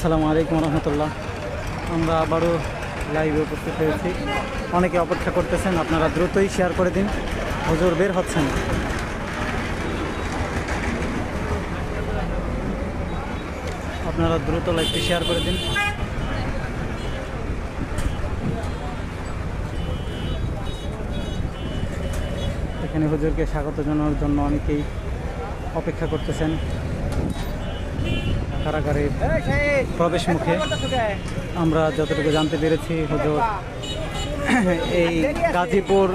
আসসালামু আলাইকুম রহমতুল্লাহ। আমরা আবারও লাইভে উপস্থিত হয়েছি। অনেকে অপেক্ষা করতেছেন, আপনারা দ্রুতই শেয়ার করে দিন। হুজুর বের হচ্ছেন। আপনারা দ্রুত লাইভটি শেয়ার করে দিন। এখানে হুজুরকে স্বাগত জানানোর জন্য অনেকেই অপেক্ষা করতেছেন। কারাগারের প্রবেশ মুখে। আমরা যতটুকু জানতে পেরেছি, হুজুর, এই গাজীপুর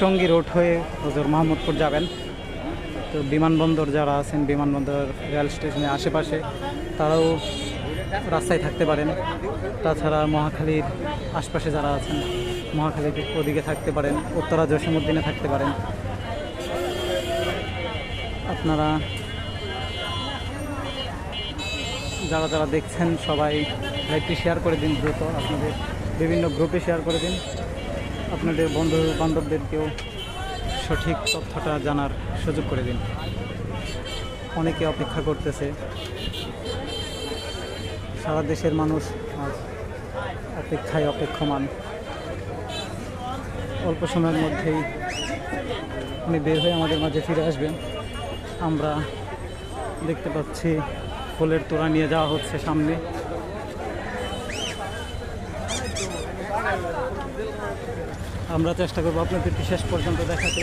টঙ্গী রোড হয়ে হুজুর মোহাম্মদপুর যাবেন। তো বিমানবন্দর যারা আছেন, বিমানবন্দর রেল স্টেশনের আশেপাশে, তারাও রাস্তায় থাকতে পারেন। তাছাড়া মহাখালীর আশপাশে যারা আছেন, মহাখালীর ওদিকে থাকতে পারেন, উত্তরা জসীমুদ্দিনে থাকতে পারেন। আপনারা যারা যারা দেখছেন, সবাই লাইভটি শেয়ার করে দিন দ্রুত। আপনাদের বিভিন্ন গ্রুপে শেয়ার করে দিন। আপনাদের বন্ধু বান্ধবদেরকেও সঠিক তথ্যটা জানার সুযোগ করে দিন। অনেকে অপেক্ষা করতেছে। সারা দেশের মানুষ আজ অপেক্ষায় অপেক্ষমান। অল্প সময়ের মধ্যেই উনি বের হয়ে আমাদের মাঝে ফিরে আসবেন। আমরা দেখতে পাচ্ছি ফুলের তোড়া নিয়ে যাওয়া হচ্ছে সামনে। আমরা চেষ্টা করব আপনাদেরকে শেষ পর্যন্ত দেখাতে।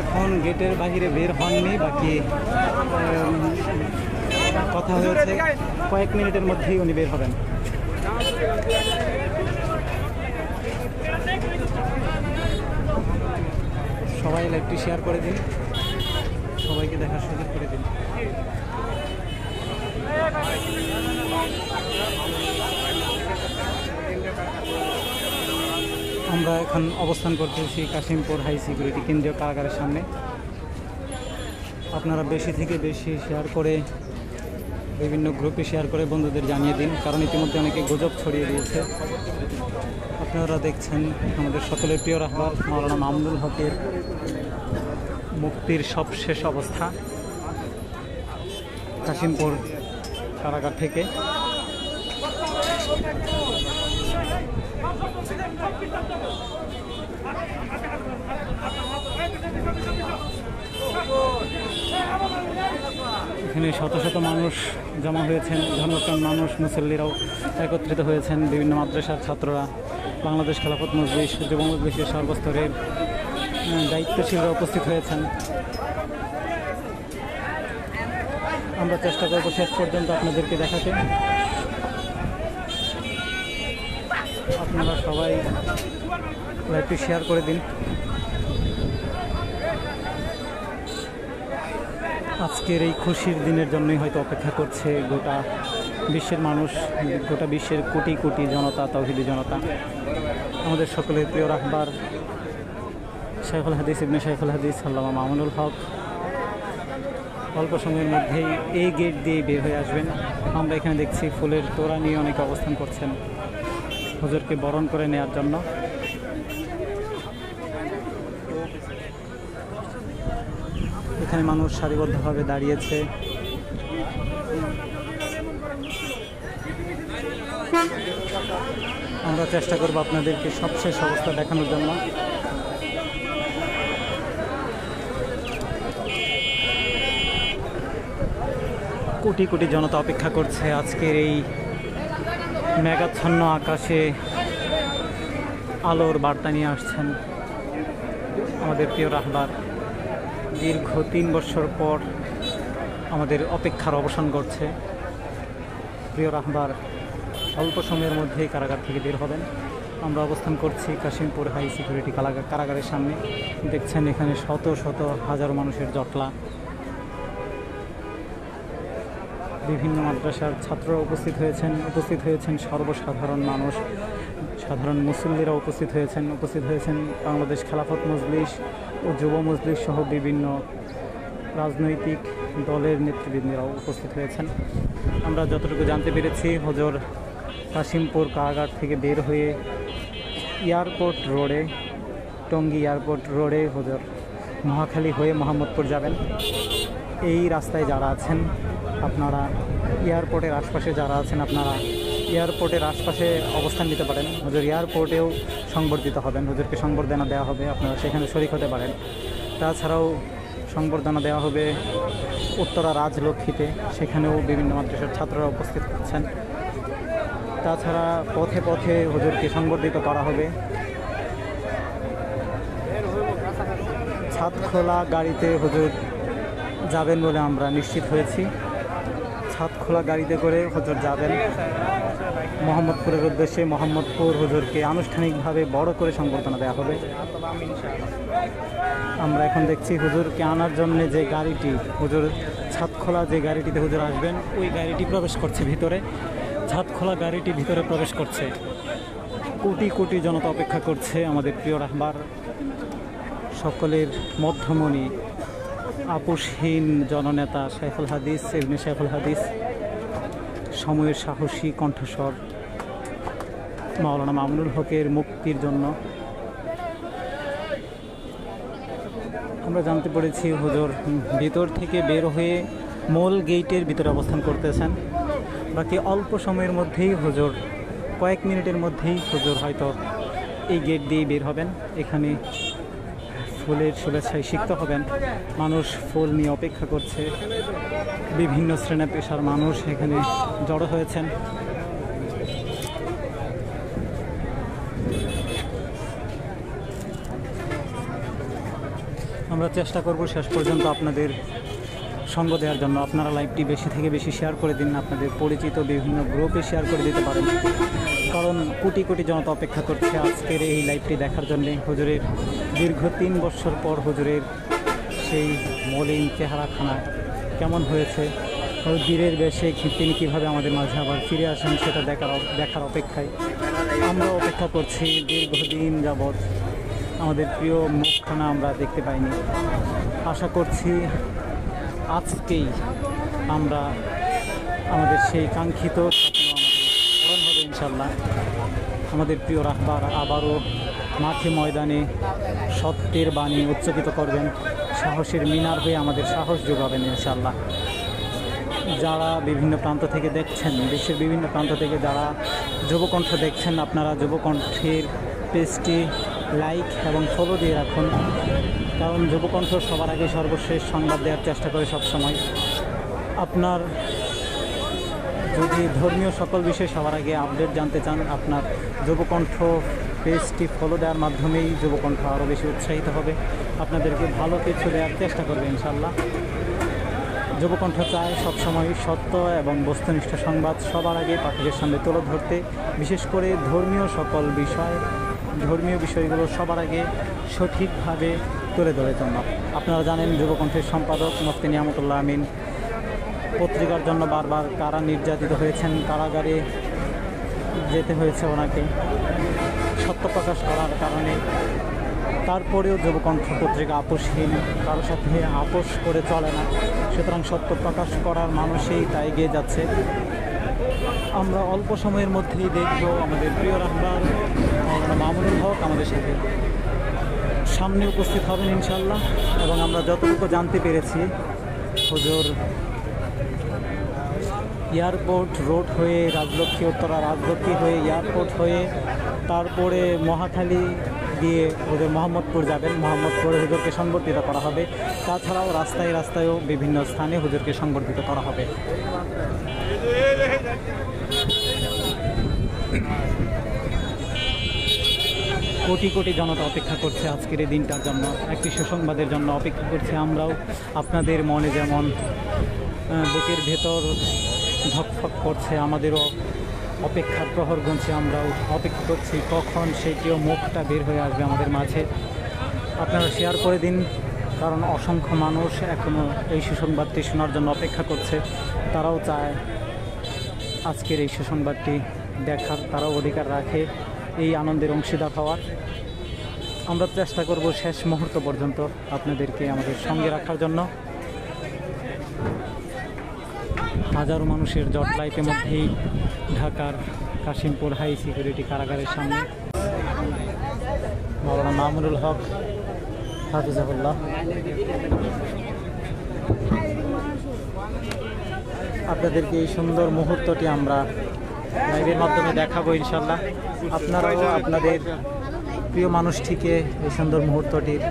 এখন গেটের বাইরে বের হননি বাকি কথা হয়েছে। কয়েক মিনিটের মধ্যেই উনি বের হবেন। সবাই লাইভটি শেয়ার করে দিন। সবাইকে দেখার সুযোগ করে দিন। আমরা এখন অবস্থান করতেছি কাশিমপুর হাই সিকিউরিটি কেন্দ্রীয় কারাগারের সামনে। আপনারা বেশি থেকে বেশি শেয়ার করে, বিভিন্ন গ্রুপে শেয়ার করে বন্ধুদের জানিয়ে দিন, কারণ ইতিমধ্যে অনেকে গুজব ছড়িয়ে দিয়েছে। আপনারা দেখছেন আমাদের সকলের প্রিয় রাহবার, মাওলানা মামুনুল হকের মুক্তির সবশেষ অবস্থা কাশিমপুর কারাগার থেকে। এখানে শত শত মানুষ জমা হয়েছেন ধর্মপ্রাণ মানুষ, মুসল্লিরাও একত্রিত হয়েছেন, বিভিন্ন মাদ্রাসার ছাত্ররা, বাংলাদেশ খেলাফত মজলিস মজলিসের সর্বস্তরের দায়িত্বশীলরা উপস্থিত হয়েছেন। আমরা চেষ্টা করব শেষ পর্যন্ত আপনাদেরকে দেখাতে। আপনারা সবাই লাইভটি শেয়ার করে দিন। আজকের এই খুশির দিনের জন্যই হয়তো অপেক্ষা করছে গোটা বিশ্বের মানুষ, গোটা বিশ্বের কোটি কোটি জনতা, তৌহিদি জনতা। আমাদের সকলের প্রিয় রাহবার শাইখুল হাদিস, ইবনে শাইখুল হাদিস, আল্লামা মামুনুল হক। অল্প সময়ের মধ্যেই এই গেট দিয়ে বের হয়ে আসবেন। আমরা এখানে দেখছি ফুলের তোড়া নিয়ে অনেকে অবস্থান করছেন। হুজুরকে বরণ করে নেওয়ার জন্য। এখানে মানুষ সারিবদ্ধভাবে দাঁড়িয়েছে। আমরা চেষ্টা করব আপনাদেরকে সবশেষ অবস্থা দেখানোর জন্য। কোটি কোটি জনতা অপেক্ষা করছে আজকের এই মেঘাচ্ছন্ন আকাশে আলোর বার্তা নিয়ে আসছেন আমাদের প্রিয় রাহবার। দীর্ঘ তিন বছর পর আমাদের অপেক্ষার অবসান করছে প্রিয় রাহবার, অল্প সময়ের মধ্যেই কারাগার থেকে বের হবেন। আমরা অবস্থান করছি কাশিমপুর হাই সিকিউরিটি কারাগার কারাগারের সামনে। দেখছেন এখানে শত শত হাজার মানুষের জটলা। বিভিন্ন মাদ্রাসার ছাত্ররা উপস্থিত হয়েছেন উপস্থিত হয়েছেন সর্বসাধারণ মানুষ, সাধারণ মুসল্লিরা উপস্থিত হয়েছেন উপস্থিত হয়েছেন বাংলাদেশ খেলাফত মজলিস ও যুব মজলিস সহ বিভিন্ন রাজনৈতিক দলের নেতৃবৃন্দরাও উপস্থিত হয়েছেন। আমরা যতটুকু জানতে পেরেছি, হজর কাশিমপুর কারাগার থেকে বের হয়ে এয়ারপোর্ট রোডে, টঙ্গী এয়ারপোর্ট রোডে হজর মহাখালী হয়ে মোহাম্মদপুর যাবেন। এই রাস্তায় যারা আছেন আপনারা এয়ারপোর্টের আশপাশে যারা আছেন, আপনারা এয়ারপোর্টের আশপাশে অবস্থান নিতে পারেন। হুজুর এয়ারপোর্টেও সংবর্ধিত হবেন। হুজুরকে সংবর্ধনা দেওয়া হবে, আপনারা সেখানে শরিক হতে পারেন। তাছাড়াও সংবর্ধনা দেওয়া হবে উত্তরা রাজলক্ষ্মীতে, সেখানেও বিভিন্ন মাদ্রাসার ছাত্ররা উপস্থিত হচ্ছেন তাছাড়া পথে পথে হুজুরকে সংবর্ধিত করা হবে। ছাদখোলা গাড়িতে হুজুর যাবেন বলে আমরা নিশ্চিত হয়েছি। ছাদখোলা গাড়িতে করে হুজুর যাবেন। মোহাম্মদপুরের উদ্দেশ্যে মোহাম্মদপুর হুজুরকে আনুষ্ঠানিকভাবে বড় করে সংবর্ধনা দেওয়া হবে। আমরা এখন দেখছি হুজুরকে আনার জন্য যে গাড়িটি, হুজুর ছাদখোলা যে গাড়িটিতে হুজুর আসবেন, ওই গাড়িটি প্রবেশ করছে ভিতরে। ছাদখোলা গাড়িটি ভিতরে প্রবেশ করছে। কোটি কোটি জনতা অপেক্ষা করছে আমাদের প্রিয় রাহবার। সকলের মধ্যমণি আপোষহীন জননেতা শেখুল হাদিস এমনি শেখুল হাদিস, সময়ের সাহসী কণ্ঠস্বর মাওলানা মামুনুল হকের মুক্তির জন্য। আমরা জানতে পেরেছি, হুজুর ভিতর থেকে বের হয়ে মূল গেটের ভিতরে অবস্থান করতেছেন। বাকি অল্প সময়ের মধ্যেই হুজুর, কয়েক মিনিটের মধ্যেই হুজুর হয়তো এই গেট দিয়েই বের হবেন। এখানে ফুলের শুভেচ্ছায় সিক্ত হবেন। মানুষ ফুল নিয়ে অপেক্ষা করছে। বিভিন্ন শ্রেণি পেশার মানুষ এখানে জড়ো হয়েছেন। আমরা চেষ্টা করব শেষ পর্যন্ত আপনাদের সঙ্গ দেওয়ার জন্য আপনারা লাইভটি বেশি থেকে বেশি শেয়ার করে দিন, আপনাদের পরিচিত বিভিন্ন গ্রুপে শেয়ার করে দিতে পারেন। কারণ কোটি কোটি জনতা অপেক্ষা করছে আজকের এই লাইভটি দেখার জন্যে। হুজুরের দীর্ঘ তিন বছর পর হুজুরের সেই মলিন চেহারাখানা কেমন হয়েছে বীরের বেশে তিনি কীভাবে আমাদের মাঝে আবার ফিরে আসেন সেটা দেখার দেখার অপেক্ষায় আমরা অপেক্ষা করছি দীর্ঘদিন যাবৎ। আমাদের প্রিয় মুখখানা আমরা দেখতে পাইনি। আশা করছি আজকেই আমরা আমাদের সেই কাঙ্ক্ষিত ইনশাল্লাহ। আমাদের প্রিয় রাহবার আবারও মাঠে ময়দানে সত্যের বাণী উচ্চকিত করবেন, সাহসের মিনার হয়ে আমাদের সাহস যোগাবেন ইনশাল্লাহ। যারা বিভিন্ন প্রান্ত থেকে দেখছেন, দেশের বিভিন্ন প্রান্ত থেকে যারা যুবকণ্ঠ দেখছেন, আপনারা যুবকণ্ঠের পেজটি লাইক এবং ফলো দিয়ে রাখুন। কারণ যুবকণ্ঠ সবার আগে সর্বশেষ সংবাদ দেওয়ার চেষ্টা করে সবসময়। আপনার যদি ধর্মীয় সকল বিষয়ে সবার আগে আপডেট জানতে চান, আপনার যুবকণ্ঠ পেজটি ফলো দেওয়ার মাধ্যমেই যুবকণ্ঠ আরও বেশি উৎসাহিত হবে। আপনাদেরকে ভালো কিছু দেওয়ার চেষ্টা করবে ইনশাল্লাহ যুবকণ্ঠ চায় সবসময় সত্য এবং বস্তুনিষ্ঠ সংবাদ সবার আগে পাঠকের সামনে তুলে ধরতে। বিশেষ করে ধর্মীয় সকল বিষয়, ধর্মীয় বিষয়গুলো সবার আগে সঠিকভাবে তুলে ধরে জন্য। আপনারা জানেন, যুবকণ্ঠের সম্পাদক মুফতি নিয়ামতুল্লাহ আমিন পত্রিকার জন্য বারবার কারা নির্যাতিত হয়েছেন, কারাগারে যেতে হয়েছে ওনাকে। সত্য প্রকাশ করার কারণে তারপরেও যুবকণ্ঠ পত্রিকা আপোষহীন কারোর সাথে আপোষ করে চলে না। সুতরাং সত্য প্রকাশ করার মানুষই তা এগিয়ে যাচ্ছে। আমরা অল্প সময়ের মধ্যেই দেখব আমাদের প্রিয় মাওলানা মামুনুল হক আমাদের সাথে। সামনে উপস্থিত হবেন ইনশাল্লাহ এবং আমরা যতটুকু জানতে পেরেছি, হুজুর এয়ারপোর্ট রোড হয়ে রাজলক্ষ্মী উত্তরা রাজলক্ষ্মী হয়ে এয়ারপোর্ট হয়ে তারপরে মহাখালী দিয়ে ওদের মোহাম্মদপুর যাবেন। মোহাম্মদপুরে হুজুরকে সংবর্ধিত করা হবে। তাছাড়াও রাস্তায় রাস্তায়ও বিভিন্ন স্থানে হুজুরকে সংবর্ধিত করা হবে। কোটি কোটি জনতা অপেক্ষা করছে আজকের এই দিনটার জন্য। একটি সুসংবাদের জন্য অপেক্ষা করছে আমরাও। আপনাদের মনে যেমন বুকের ভেতর ধকফক করছে, আমাদেরও অপেক্ষার প্রহর গুনছে আমরাও। অপেক্ষা করছি কখন সেটিও মুখটা বের হয়ে আসবে আমাদের মাঝে। আপনারা শেয়ার করে দিন, কারণ অসংখ্য মানুষ এখনও এই সুসংবাদটি শোনার জন্য অপেক্ষা করছে। তারাও চায় আজকের এই সুসংবাদটি দেখার, তারাও অধিকার রাখে। এই আনন্দের অংশীদার হওয়ার। আমরা চেষ্টা করব শেষ মুহূর্ত পর্যন্ত আপনাদেরকে আমাদের সঙ্গে রাখার জন্য। হাজারো মানুষের জটলা ইতিমধ্যেই ঢাকার কাশিমপুর হাই সিকিউরিটি কারাগারের সামনে। মৌলানা মামুনুল হক, হাফিজাহুল্লাহ। আপনাদেরকে এই সুন্দর মুহূর্তটি আমরা লাইভের মাধ্যমে দেখাবো ইনশাল্লাহ। আপনারাও আপনাদের প্রিয় মানুষটিকে এই সুন্দর মুহূর্তটির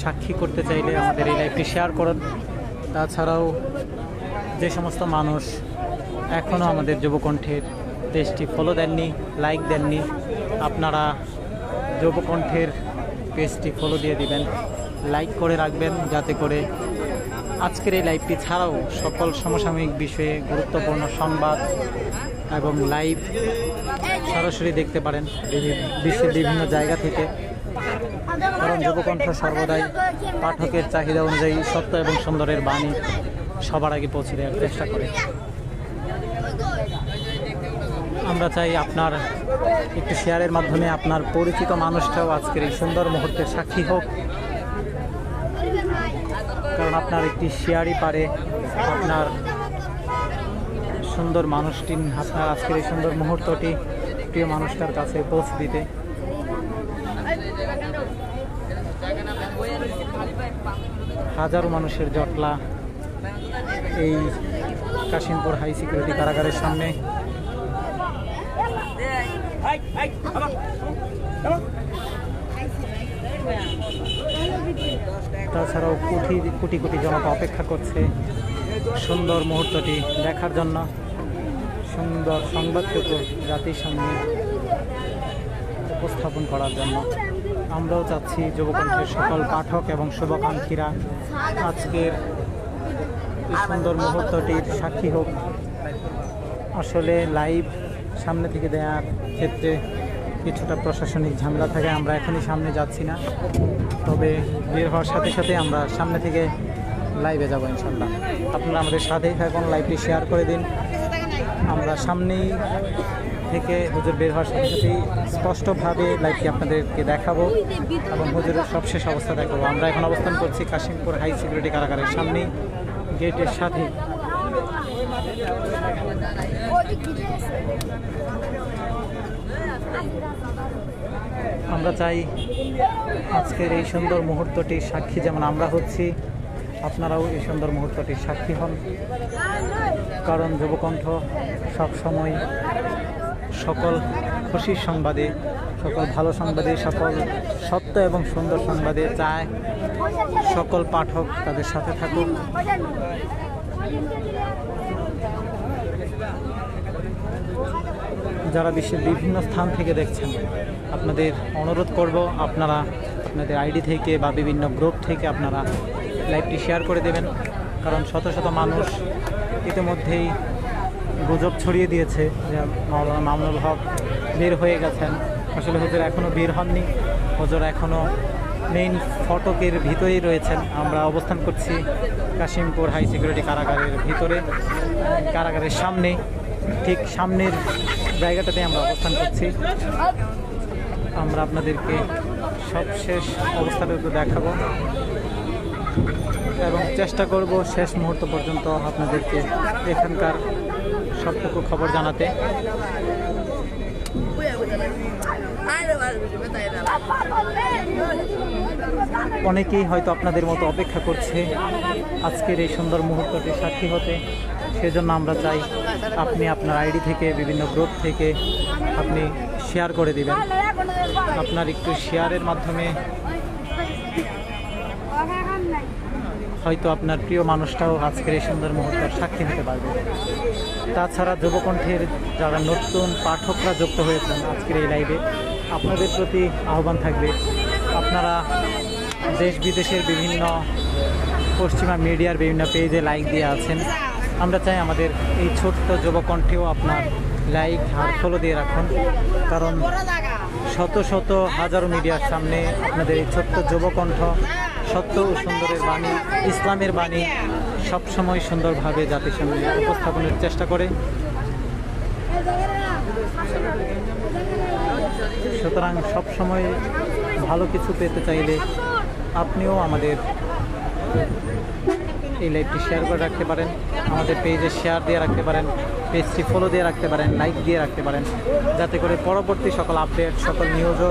সাক্ষী করতে চাইলে আমাদের এই লাইভটি শেয়ার করুন। তাছাড়াও যে সমস্ত মানুষ এখনও আমাদের যুবকণ্ঠের পেজটি ফলো দেননি লাইক দেননি, আপনারা যুবকণ্ঠের পেজটি ফলো দিয়ে দিবেন লাইক করে রাখবেন যাতে করে আজকের এই লাইভটি ছাড়াও সকল সমসাময়িক বিষয়ে গুরুত্বপূর্ণ সংবাদ এবং লাইভ সরাসরি দেখতে পারেন বিশ্বের বিভিন্ন জায়গা থেকে। কারণ যুবকণ্ঠ সর্বদাই পাঠকের চাহিদা অনুযায়ী সত্য এবং সুন্দরের বাণী সবার আগে পৌঁছে দেওয়ার চেষ্টা করে। আমরা চাই আপনার একটু শেয়ারের মাধ্যমে আপনার পরিচিত মানুষটাও আজকের এই সুন্দর মুহূর্তের সাক্ষী হোক। কারণ আপনার একটি শেয়ারই পারে, আপনার সুন্দর মানুষটি আপনার আজকের এই সুন্দর মুহূর্তটি প্রিয় মানুষটার কাছে পৌঁছে দিতে। হাজারো মানুষের জটলা এই কাশিমপুর হাই সিকিউরিটি কারাগারের সামনে। তাছাড়াও কোটি কোটি কোটি জনতা অপেক্ষা করছে সুন্দর মুহূর্তটি দেখার জন্য। সুন্দর সংবাদটুকু জাতির সামনে উপস্থাপন করার জন্য। আমরাও চাচ্ছি যুবকণ্ঠের সকল পাঠক এবং শুভাকাঙ্ক্ষীরা আজকের এই সুন্দর মুহূর্তটির সাক্ষী হোক। আসলে লাইভ সামনে থেকে দেওয়ার ক্ষেত্রে কিছুটা প্রশাসনিক ঝামেলা থাকে, আমরা এখনই সামনে যাচ্ছি না। তবে বের হওয়ার সাথে সাথে আমরা সামনে থেকে লাইভে যাব ইনশাল্লাহ আপনারা আমাদের সাথেই থাকুন লাইভটি শেয়ার করে দিন। আমরা সামনেই থেকে হুজুর বের হওয়ার সাথে সাথেই স্পষ্টভাবে লাইভটি আপনাদেরকে দেখাবো এবং হুজুরের সবশেষ অবস্থা দেখাবো। আমরা এখন অবস্থান করছি কাশিমপুর হাই সিকিউরিটি কারাগারের সামনেই, গেটের সাথে। আমরা চাই আজকের এই সুন্দর মুহূর্তটির সাক্ষী যেমন আমরা হচ্ছি, আপনারাও এই সুন্দর মুহূর্তটির সাক্ষী হন। কারণ যুবকণ্ঠ সবসময় সকল খুশির সংবাদে, সকল ভালো সংবাদে, সকল সত্য এবং সুন্দর সংবাদে চায়। সকল পাঠক তাদের সাথে থাকুক। যারা বিশ্বের বিভিন্ন স্থান থেকে দেখছেন, আপনাদের অনুরোধ করব আপনারা আপনাদের আইডি থেকে বা বিভিন্ন গ্রুপ থেকে আপনারা লাইভটি শেয়ার করে দেবেন। কারণ শত শত মানুষ ইতিমধ্যেই গুজব ছড়িয়ে দিয়েছে যে মাওলানা মামুনুল হক বের হয়ে গেছেন। আসলে হুজুর এখনও বের হননি। হুজুর এখনও মেইন ফটকের ভিতরেই রয়েছেন। আমরা অবস্থান করছি কাশিমপুর হাই সিকিউরিটি কারাগারের ভিতরে, কারাগারের সামনে। ঠিক সামনের জায়গাটাতে আমরা অবস্থান করছি। আমরা আপনাদেরকে সবশেষ অবস্থাটুকু দেখাবো। এবং চেষ্টা করব শেষ মুহূর্ত পর্যন্ত আপনাদেরকে এখানকার সবটুকু খবর জানাতে। অনেকেই হয়তো আপনাদের মতো অপেক্ষা করছে আজকের এই সুন্দর মুহূর্তটি সাক্ষী হতে। সেজন্য আমরা চাই আপনি আপনার আইডি থেকে, বিভিন্ন গ্রুপ থেকে আপনি শেয়ার করে দিবেন। আপনার একটু শেয়ারের মাধ্যমে হয়তো আপনার প্রিয় মানুষটাও আজকের এই সুন্দর মুহূর্তের সাক্ষী হতে পারবে। তাছাড়া যুবকণ্ঠের যারা নতুন পাঠকরা যুক্ত হয়েছেন আজকের এই লাইভে আপনাদের প্রতি আহ্বান থাকবে, আপনারা দেশ বিদেশের বিভিন্ন পশ্চিমা মিডিয়ার বিভিন্ন পেজে লাইক দিয়ে আছেন। আমরা চাই আমাদের এই ছোট্ট যুবকণ্ঠেও আপনার লাইক আর ফলো দিয়ে রাখুন। কারণ শত শত হাজারো মিডিয়ার সামনে আপনাদের এই ছোট্ট যুবকণ্ঠ, সত্য ও সুন্দরের বাণী, ইসলামের বাণী সবসময় সুন্দরভাবে জাতির সামনে উপস্থাপনের চেষ্টা করে। সুতরাং সবসময় ভালো কিছু পেতে চাইলে আপনিও আমাদের এই লাইভটি শেয়ার করে রাখতে পারেন। আমাদের পেজে শেয়ার দিয়ে রাখতে পারেন, পেজটি ফলো দিয়ে রাখতে পারেন লাইক দিয়ে রাখতে পারেন। যাতে করে পরবর্তী সকল আপডেট সকল নিউজও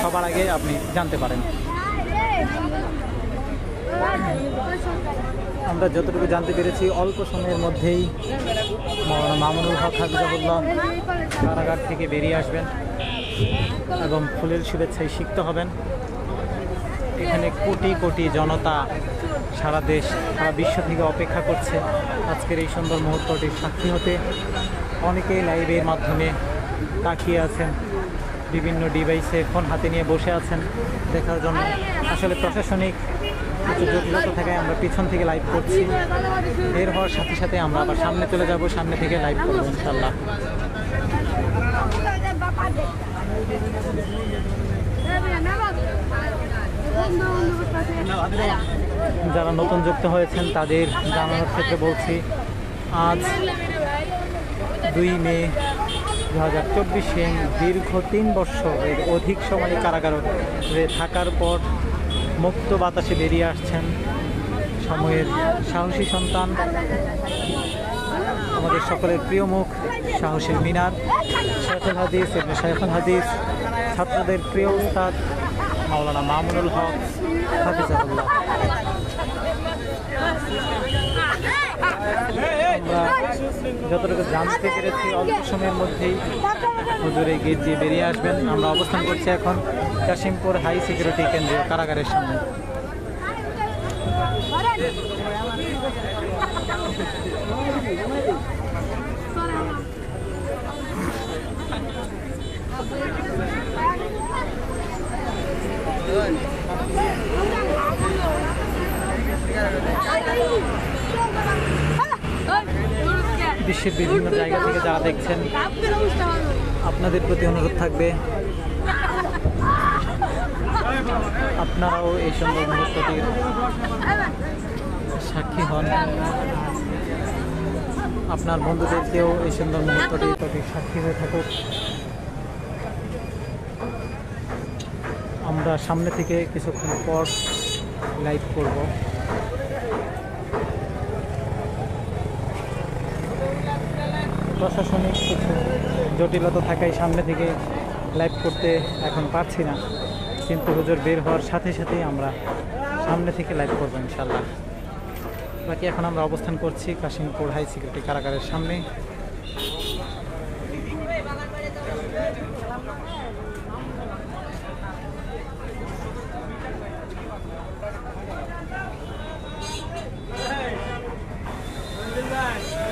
সবার আগে আপনি জানতে পারেন। আমরা যতটুকু জানতে পেরেছি, অল্প সময়ের মধ্যেই মামুনুল হক হাফিজাহুল্লাহ কারাগার থেকে বেরিয়ে আসবেন এবং ফুলের শুভেচ্ছায় শিখতে হবেন। এখানে কোটি কোটি জনতা সারা দেশ, সারা বিশ্ব থেকে অপেক্ষা করছে আজকের এই সুন্দর মুহূর্তটির সাক্ষী হতে। অনেকেই লাইভের মাধ্যমে তাকিয়ে আছেন, বিভিন্ন ডিভাইসে ফোন হাতে নিয়ে বসে আছেন দেখার জন্য। আসলে প্রশাসনিক কিছু জটিলতা থাকায় আমরা পিছন থেকে লাইভ করছি। বের হওয়ার সাথে সাথে আমরা আবার সামনে চলে যাব, সামনে থেকে লাইভ করব ইনশাল্লাহ যারা নতুন যুক্ত হয়েছেন, তাদের জানানোর ক্ষেত্রে বলছি, আজ দুই মে দু হাজার চব্বিশে দীর্ঘ তিন বৎসরের অধিক সময় কারাগারে থাকার পর মুক্ত বাতাসে বেরিয়ে আসছেন সময়ের সাহসী সন্তান, আমাদের সকলের প্রিয় মুখ সাহসের মিনার শেখুল হাদিস, ইবনে শেখুল হাদিস, ছাত্রদের প্রিয় উস্তাদ, মাওলানা মামুনুল হক, হাফিজাহুল্লাহ। যতটুকু জানতে পেরেছি, অল্প সময়ের মধ্যেই হুজুরে গেট দিয়ে বেরিয়ে আসবেন। আমরা অবস্থান করছি এখন কাশিমপুর হাই সিকিউরিটি কেন্দ্রীয় কারাগারের সামনে। বিশ্বের বিভিন্ন জায়গা থেকে যারা দেখছেন, আপনাদের প্রতি অনুরোধ থাকবে। আপনারাও এই সুন্দর মুহূর্তটির সাক্ষী হন। আপনার বন্ধুদেরকেও এই সুন্দর মুহূর্তটির প্রতি সাক্ষী হয়ে থাকুক। আমরা সামনে থেকে কিছুক্ষণ পর লাইভ করব। প্রশাসনিক কিছু জটিলতা থাকায় সামনে থেকে লাইভ করতে এখন পারছি না। কিন্তু হুজুর বের হওয়ার সাথে সাথেই আমরা সামনে থেকে লাইভ করব ইনশাল্লাহ বাকি এখন আমরা অবস্থান করছি কাশিমপুর হাই সিকিউরিটি কারাগারের সামনে।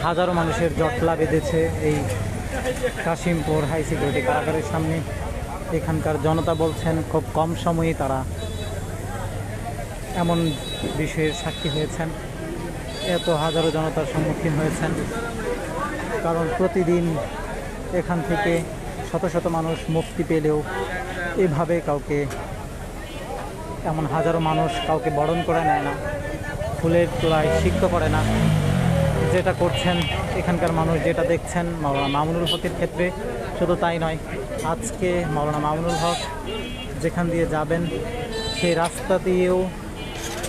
হাজারো মানুষের জটলা বেঁধেছে এই কাশিমপুর হাই সিকিউরিটি কারাগারের সামনে। এখানকার জনতা বলছেন, খুব কম সময়ে তারা এমন বিষয়ের সাক্ষী হয়েছেন। এত হাজারো জনতার সম্মুখীন হয়েছেন। কারণ প্রতিদিন এখান থেকে শত শত মানুষ মুক্তি পেলেও এভাবে কাউকে, এমন হাজারো মানুষ কাউকে বরণ করে নেয় না, ফুলের তোলায় সিক্ত করে না। যেটা করছেন, এখানকার মানুষ যেটা দেখছেন, মাওলানা মামুনুল হকের ক্ষেত্রে শুধু তাই নয়, আজকে মাওলানা মামুনুল হক যেখান দিয়ে যাবেন, সেই রাস্তা দিয়েও,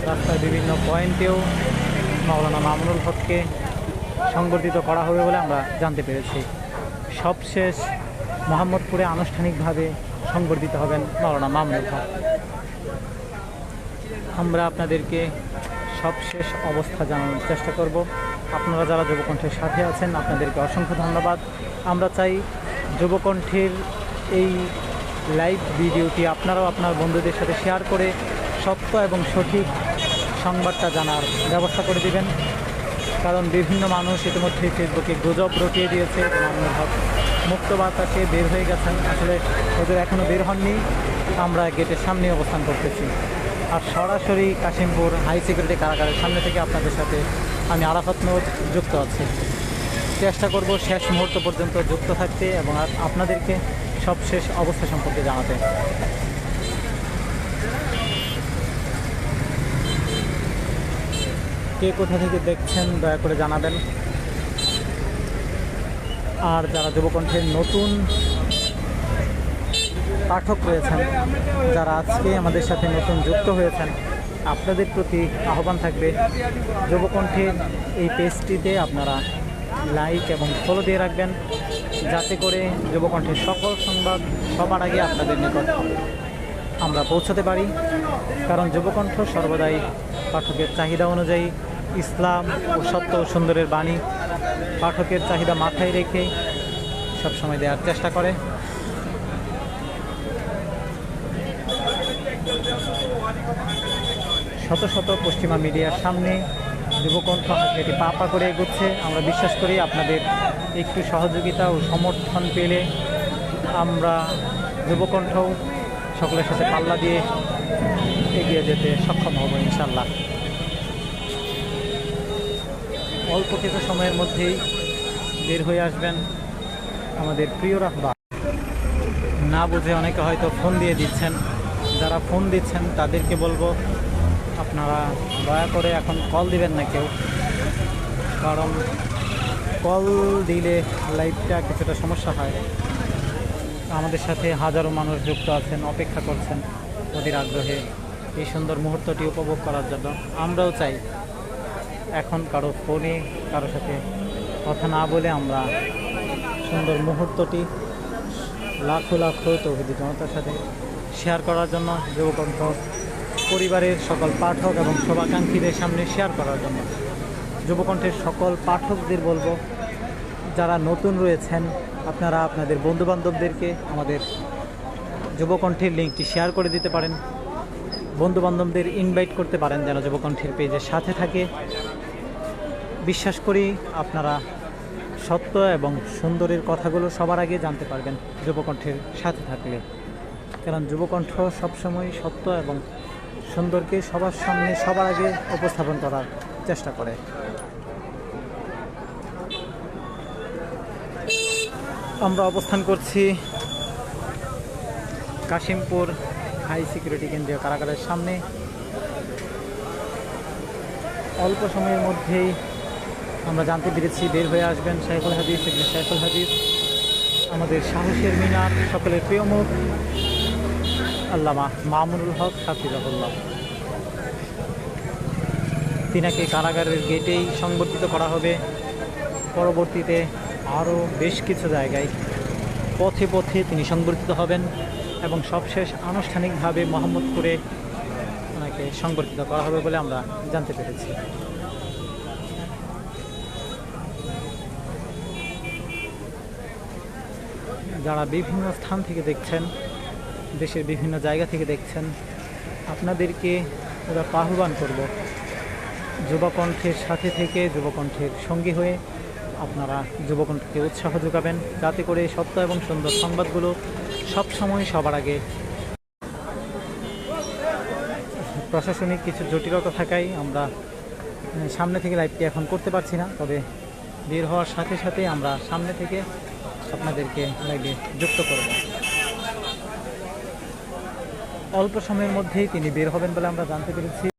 রাস্তার বিভিন্ন পয়েন্টেও মাওলানা মামুনুল হককে সংগঠিত করা হবে বলে আমরা জানতে পেরেছি। সবশেষ মোহাম্মদপুরে আনুষ্ঠানিকভাবে সংগঠিত হবেন মাওলানা মামুনুল হক। আমরা আপনাদেরকে সবশেষ অবস্থা জানানোর চেষ্টা করব। আপনারা যারা যুবকণ্ঠের সাথে আছেন, আপনাদেরকে অসংখ্য ধন্যবাদ। আমরা চাই যুবকণ্ঠের এই লাইভ ভিডিওটি আপনারাও আপনার বন্ধুদের সাথে শেয়ার করে সত্য এবং সঠিক সংবাদটা জানার ব্যবস্থা করে দিবেন। কারণ বিভিন্ন মানুষ ইতিমধ্যেই ফেসবুকে গুজব রটিয়ে দিয়েছে। হক মুক্ত বাতাসে বের হয়ে গেছেন। আসলে ওদের এখনও বের হননি। আমরা গেটের সামনে অবস্থান করতেছি। আর সরাসরি কাশিমপুর হাই সিকিউরিটি কারাগারের সামনে থেকে আপনাদের সাথে আমি আরাফাত নোট যুক্ত আছি। চেষ্টা করব শেষ মুহূর্ত পর্যন্ত যুক্ত থাকতে এবং আপ- আপনাদেরকে সবশেষ অবস্থা সম্পর্কে জানাতে। কে কোথা থেকে দেখছেন, দয়া করে জানাবেন। আর যারা যুবকণ্ঠের নতুন পাঠক রয়েছেন, যারা আজকে আমাদের সাথে নতুন যুক্ত হয়েছেন আপনাদের প্রতি আহ্বান থাকবে। যুবকণ্ঠের এই পেজটিতে আপনারা লাইক এবং ফলো দিয়ে রাখবেন, যাতে করে যুবকণ্ঠের সকল সংবাদ সবার আগে আপনাদের নিকট আমরা পৌঁছাতে পারি। কারণ যুবকণ্ঠ সর্বদাই পাঠকের চাহিদা অনুযায়ী ইসলাম ও সত্য ও সুন্দরের বাণী পাঠকের চাহিদা মাথায় রেখে সবসময় দেওয়ার চেষ্টা করে। শত শত পশ্চিমা মিডিয়ার সামনে যুবকণ্ঠ হাসিটি পা পা করে এগোচ্ছে। আমরা বিশ্বাস করি আপনাদের একটু সহযোগিতা ও সমর্থন পেলে আমরা যুবকণ্ঠ সকলের সাথে পাল্লা দিয়ে এগিয়ে যেতে সক্ষম হব ইনশাল্লাহ অল্প কিছু সময়ের মধ্যেই বের হয়ে আসবেন আমাদের প্রিয় রাহবা। না বুঝে অনেকে হয়তো ফোন দিয়ে দিচ্ছেন। যারা ফোন দিচ্ছেন তাদেরকে বলব আপনারা দয়া করে এখন কল দিবেন না কেউ। কারণ কল দিলে লাইফটা কিছুটা সমস্যা হয়। আমাদের সাথে হাজারো মানুষ যুক্ত আছেন, অপেক্ষা করছেন অধীর আগ্রহে এই সুন্দর মুহূর্তটি উপভোগ করার জন্য। আমরাও চাই এখন কারও ফোনে কারও সাথে কথা না বলে আমরা সুন্দর মুহূর্তটি লাখো লাখো তৌহিদি জনতার সাথে শেয়ার করার জন্য যুবকণ্ঠ পরিবারের সকল পাঠক এবং শুভাকাঙ্ক্ষীদের সামনে শেয়ার করার জন্য। যুবকণ্ঠের সকল পাঠকদের বলব, যারা নতুন রয়েছেন, আপনারা আপনাদের বন্ধুবান্ধবদেরকে আমাদের যুবকণ্ঠের লিঙ্কটি শেয়ার করে দিতে পারেন। বন্ধুবান্ধবদের ইনভাইট করতে পারেন যেন যুবকণ্ঠের পেজের সাথে থাকে। বিশ্বাস করি আপনারা সত্য এবং সুন্দরের কথাগুলো সবার আগে জানতে পারবেন যুবকণ্ঠের সাথে থাকলে। কারণ যুবকণ্ঠ সবসময় সত্য এবং সুন্দরকে সবার সামনে, সবার আগে উপস্থাপন করার চেষ্টা করে। আমরা অবস্থান করছি কাশিমপুর হাই সিকিউরিটি কেন্দ্রীয় কারাগারের সামনে। অল্প সময়ের মধ্যেই আমরা জানতে পেরেছি, বের হয়ে আসবেন সাইফুল হাদিস সাইফুল হাদিস। আমাদের সাহসের মিনার, সকলের প্রিয় মুখ। আল্লামা মামুনুল হক হাফিজাহুল্লাহ। তিনাকে কারাগারের গেটেই সংবর্ধিত করা হবে। পরবর্তীতে আরও বেশ কিছু জায়গায় পথে পথে তিনি সংবর্ধিত হবেন এবং সবশেষ আনুষ্ঠানিকভাবে মোহাম্মদপুরে ওনাকে সংবর্ধিত করা হবে বলে আমরা জানতে পেরেছি। যারা বিভিন্ন স্থান থেকে দেখছেন দেশের বিভিন্ন জায়গা থেকে দেখছেন, আপনাদেরকে ওরা আহ্বান করব যুবকণ্ঠের সাথে থেকে, যুবকণ্ঠের সঙ্গী হয়ে আপনারা যুবকণ্ঠকে উৎসাহ যোগাবেন, যাতে করে সত্য এবং সুন্দর সংবাদগুলো সবসময় সবার আগে প্রশাসনিক কিছু জটিলতা থাকায় আমরা সামনে থেকে লাইভটি এখন করতে পারছি না, তবে বের হওয়ার সাথে সাথে আমরা সামনে থেকে আপনাদেরকে লাইভে যুক্ত করব। অল্প সময়ের মধ্যেই তিনি বের হবেন বলে আমরা জানতে পেরেছি।